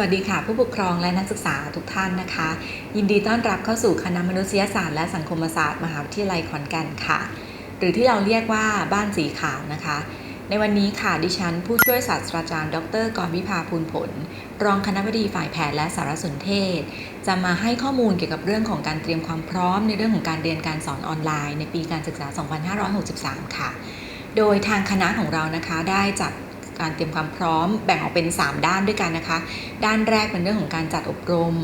วัสดีค่ะ ผู้ปกครองและนักศึกษาทุกท่านนะคะ ยินดีต้อนรับเข้าสู่คณะมนุษยศาสตร์และสังคมศาสตร์มหาวิทยาลัยขอนแก่นค่ะ หรือที่เราเรียกว่าบ้านสีขาวนะคะ ในวันนี้ค่ะดิฉัน ผู้ช่วยศาสตราจารย์ ดรกรวิภาภูลผล รองคณบดีฝ่ายแพทย์และสารสนเทศ จะมาให้ข้อมูลเกี่ยวกับเรื่องของการเตรียมความพร้อมในเรื่องของการเรียนการสอนออนไลน์ในปีการศึกษา 2563 ค่ะ โดยทางคณะของเรานะคะได้จัด การเตรียมความพร้อมแบ่งออกเป็น 3 ด้านด้วยกันนะคะ ด้านแรกเป็นเรื่องของการจัดอบรม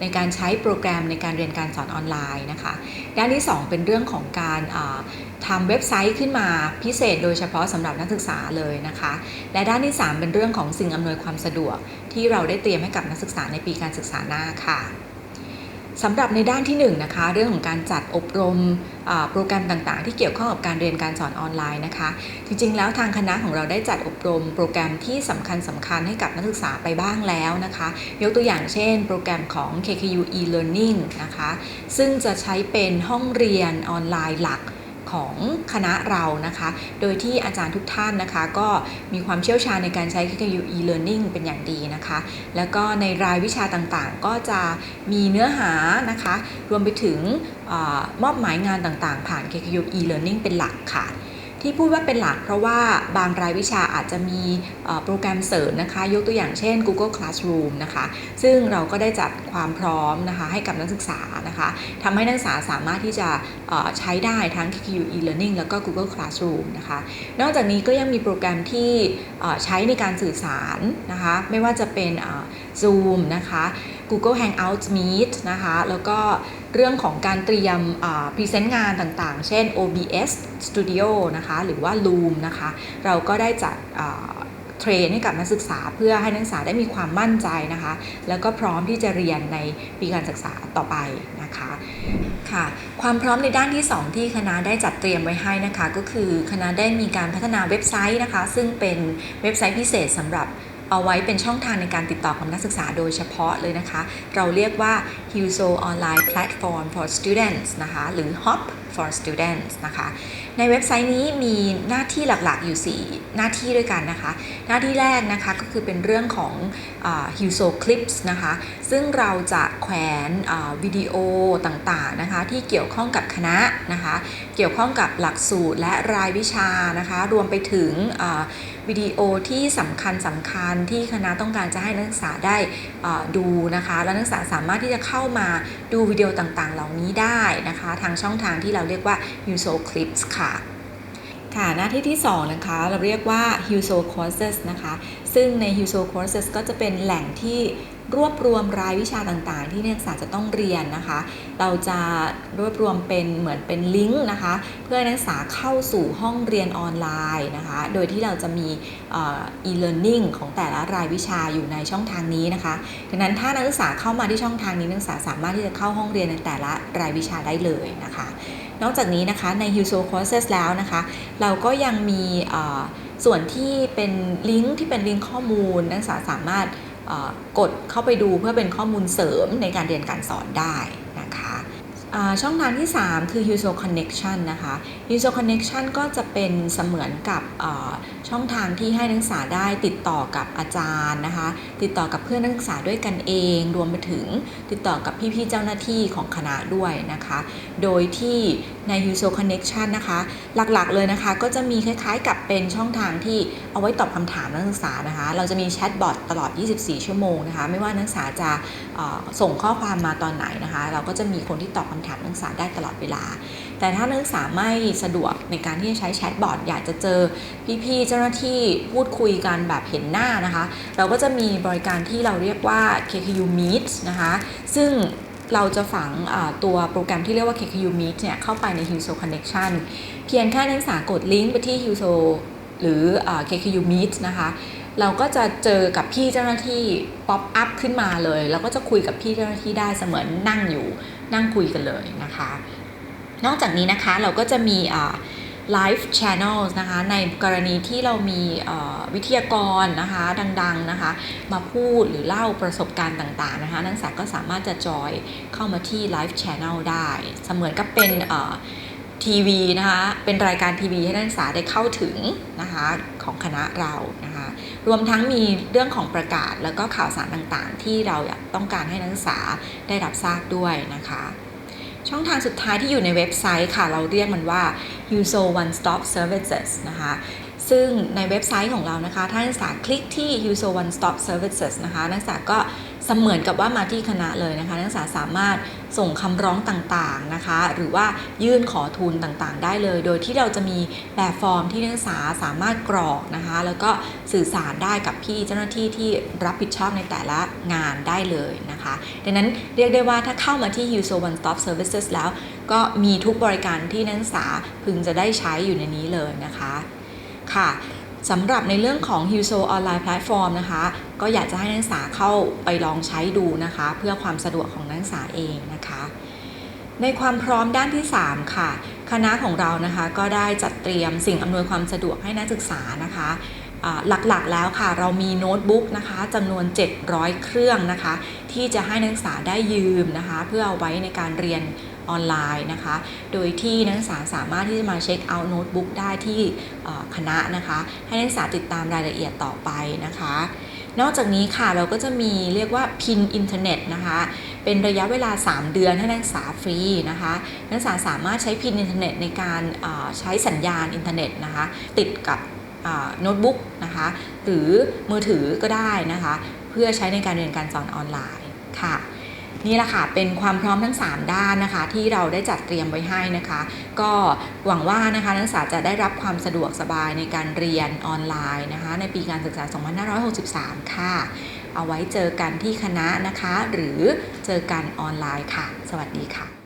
ในการใช้โปรแกรมในการเรียนการสอนออนไลน์นะคะ ด้านที่ 2 เป็นเรื่องของการทำเว็บไซต์ขึ้นมาพิเศษโดยเฉพาะสำหรับนักศึกษาเลยนะคะ และด้านที่ 3 เป็นเรื่องของสิ่งอำนวยความสะดวก ที่เราได้เตรียมให้กับนักศึกษาในปีการศึกษาหน้าค่ะ สำหรับในด้านที่1นนะคะเรื่องของการจัดอบรมโปรแกรมต่างๆ ที่เกี่ยวข้องกับการเรียนการสอนออนไลน์นะคะ จริงๆ แล้วทางคณะของเราได้จัดอบรมโปรแกรมที่สำคัญสำคัญให้กับนักศึกษาไปบ้างแล้วนะคะ ยกตัวอย่างเช่น โปรแกรมของ KKU e-learning นะคะ ซึ่งจะใช้เป็นห้องเรียนออนไลน์หลัก ของคณะเรานะคะ โดยที่อาจารย์ทุกท่านนะคะ ก็มีความเชี่ยวชาญในการใช้เทคโนโลยี e-learning เป็นอย่างดีนะคะ แล้วก็ในรายวิชาต่างๆ ก็จะมีเนื้อหานะคะ รวมไปถึงอมอบหมายงานต่างๆ ผ่าน KKU e-learning เป็นหลักค่ะ ที่พูดว่าเป็นหลักเพราะว่าบางรายวิชาอาจจะมีโปรแกรมเสริมนะคะ ยกตัวอย่างเช่น Google Classroom นะคะ ซึ่งเราก็ได้จัดความพร้อมนะคะให้กับนักศึกษานะคะทำให้นักศึกษาสามารถที่จะใช้ได้ทั้ง KKU e-learning แล้วก็ Google Classroom นะคะ นอกจากนี้ก็ยังมีโปรแกรมที่ใช้ในการสื่อสารนะคะ ไม่ว่าจะเป็น Zoom นะคะ Google Hangouts Meet นะคะ แล้วก็ เรื่องของการเตรียมพรีเซนต์งานต่างๆ เช่น OBS Studio นะคะหรือว่า Loom นะคะเราก็ได้จัดเทรนให้กับนักศึกษาเพื่อให้นักศึกษาได้มีความมั่นใจนะคะ แล้วก็พร้อมที่จะเรียนในปีการศึกษาต่อไปนะคะค่ะความพร้อมในด้านที่ 2 ที่คณะได้จัดเตรียมไว้ให้นะคะ ก็คือคณะได้มีการพัฒนาเว็บไซต์นะคะ ซึ่งเป็นเว็บไซต์พิเศษสำหรับ เอาไว้เป็นช่องทางในการติดต่อกับนักศึกษาโดยเฉพาะเลยนะคะ เราเรียกว่า HUSO Online Platform for Students นะคะ หรือ HOP for Students นะคะ ในเว็บไซต์นี้มีหน้าที่หลักๆอยู่ 4 หน้าที่ด้วยกันนะคะ หน้าที่แรกนะคะก็คือเป็นเรื่องของ HUSO Clips นะคะ ซึ่งเราจะแขวนวิดีโอต่างๆนะคะ ที่เกี่ยวข้องกับคณะนะคะ เกี่ยวข้องกับหลักสูตรและรายวิชานะคะ รวมไปถึงวิดีโอที่สำคัญสำคัญที่คณะต้องการจะให้นักศึกษาได้ดูนะคะ และนักศึกษาสามารถที่จะเข้ามาดูวิดีโอต่างๆ เหล่านี้ได้นะคะ ทางช่องทางที่เราเรียกว่า USO Clips ค่ะค่ะหน้าที่ที่ 2 นะคะ เราเรียกว่า HUSO Courses นะคะ ซึ่งใน HUSO Courses ก็จะเป็นแหล่งที่รวบรวมรายวิชาต่างๆ ที่นักศึกษาจะต้องเรียนนะคะ เราจะรวบรวมเป็นเหมือนเป็นลิงก์นะคะ เพื่อนักศึกษาเข้าสู่ห้องเรียนออนไลน์นะคะ โดยที่เราจะมี e-learning ของแต่ละรายวิชาอยู่ในช่องทางนี้นะคะ ดังนั้นถ้านักศึกษาเข้ามาที่ช่องทางนี้นักศึกษาสามารถที่จะเข้าห้องเรียนในแต่ละรายวิชาได้เลยนะคะ นอกจากนี้นะคะใน HUSO Courses แล้วนะคะ เราก็ยังมีส่วนที่เป็นลิงก์ที่เป็นลิงก์ข้อมูลนักศึกษาสามารถกดเข้าไปดูเพื่อเป็นข้อมูลเสริมในการเรียนการสอนได้นะคะช่องทางที่ 3 คือ Huso Connection นะคะ User Connection ก็จะเป็นเสมือนกับช่องทางที่ให้นักศึกษาได้ติดต่อกับอาจารย์นะคะ ติดต่อกับเพื่อนนักศึกษาด้วยกันเอง รวมไปถึงติดต่อกับพี่ๆเจ้าหน้าที่ของคณะด้วยนะคะ โดยที่ใน User Connection นะคะ หลักๆเลยนะคะ ก็จะมีคล้ายๆกับเป็นช่องทางที่เอาไว้ตอบคำถามนักศึกษานะคะ เราจะมีแชทบอทตลอด 24 ชั่วโมงนะคะ ไม่ว่านักศึกษาจะส่งข้อความมาตอนไหนนะคะ เราก็จะมีคนที่ตอบคำถามนักศึกษาได้ตลอดเวลา แต่ถ้านักศึกษาไม่สะดวกในการที่จะใช้แชทบอทอยากจะเจอพี่ๆเจ้าหน้าที่พูดคุยกันแบบเห็นหน้านะคะ เราก็จะมีบริการที่เราเรียกว่า KKU Meet นะคะ ซึ่งเราจะฝังตัวโปรแกรมที่เรียกว่า KKU Meet เนี่ยเข้าไปใน HUSO Connection เพียงแค่นักศึกษากดลิงก์ไปที่ HUSO หรือ KKU Meet นะคะ เราก็จะเจอกับพี่เจ้าหน้าที่ป๊อปอัพขึ้นมาเลย แล้วก็จะคุยกับพี่เจ้าหน้าที่ได้เสมือนนั่งอยู่นั่งคุยกันเลยนะคะ นอกจากนี้นะคะเราก็จะมี Live Channels นะคะในกรณีที่เรามีวิทยากรนะคะดังๆนะคะมาพูดหรือเล่าประสบการณ์ต่างๆนะคะนักศึกษาก็สามารถจะจอยเข้ามาที่ Live Channel ได้ เสมือนกับเป็นทีวีนะคะเป็นรายการทีวีให้นักศึกษาได้เข้าถึงนะคะของคณะเรานะคะรวมทั้งมีเรื่องของประกาศแล้วก็ข่าวสารต่างๆ ที่เราอยากต้องการให้นักศึกษาได้รับทราบด้วยนะคะ ช่องทางสุดท้ายที่อยู่ในเว็บไซต์ค่ะ เราเรียกมันว่า USO One Stop Services นะคะ ซึ่งในเว็บไซต์ของเรานะคะ ถ้านักศึกษาคลิกที่ USO One Stop Services นะคะ นักศึกษาก็ สมือนกับว่ามาที่คณะเลยนะคะ นักศึกษาสามารถส่งคำร้องต่างๆนะคะ หรือว่ายื่นขอทุนต่างๆ ได้เลย โดยที่เราจะมีแบบฟอร์มที่นักศึกษาสามารถกรอกนะคะ แล้วก็สื่อสารได้กับพี่เจ้าหน้าที่ที่รับผิดชอบในแต่ละงานได้เลยนะคะ ดังนั้นเรียกได้ว่าถ้าเข้ามาที่ USO One Stop Services แล้ว ก็มีทุกบริการที่นักศึกษาพึงจะได้ใช้อยู่ในนี้เลยนะคะค่ะ สำหรับในเรื่องของ h u s o Online Platform นะคะ ก็อยากจะให้นักศึกษาเข้าไปลองใช้ดูนะคะ เพื่อความสะดวกของนักศึกษาเองนะคะ ในความพร้อมด้านที่ 3 ค่ะ คณะของเรานะคะก็ได้จัดเตรียมสิ่งอำนวยความสะดวกให้นักศึกษานะคะหลักๆแล้วค่ะ เรามีโน้ตบุ๊กนะคะจำนวน 700 เครื่องนะคะ ที่จะให้นักศึกษาได้ยืมนะคะ เพื่อเอาไว้ในการเรียน ออนไลน์นะคะ โดยที่นักศึกษาสามารถที่จะมาเช็คเอาท์โน้ตบุ๊กได้ที่คณะนะคะ ให้นักศึกษาติดตามรายละเอียดต่อไปนะคะ นอกจากนี้ค่ะเราก็จะมีเรียกว่าพินอินเทอร์เน็ตนะคะเป็นระยะเวลา 3 เดือนให้นักศึกษาฟรีนะคะ นักศึกษาสามารถใช้พินอินเทอร์เน็ตในการใช้สัญญาณอินเทอร์เน็ตนะคะ ติดกับโน้ตบุ๊กนะคะ หรือมือถือก็ได้นะคะ เพื่อใช้ในการเรียนการสอนออนไลน์ค่ะ นี่แหละค่ะเป็นความพร้อมทั้ง 3 ด้านนะคะ ที่เราได้จัดเตรียมไว้ให้นะคะ ก็หวังว่านะคะนักศึกษาจะได้รับความสะดวกสบายในการเรียนออนไลน์นะคะ ในปีการศึกษา 2563 ค่ะ เอาไว้เจอกันที่คณะนะคะ หรือเจอกันออนไลน์ค่ะ สวัสดีค่ะ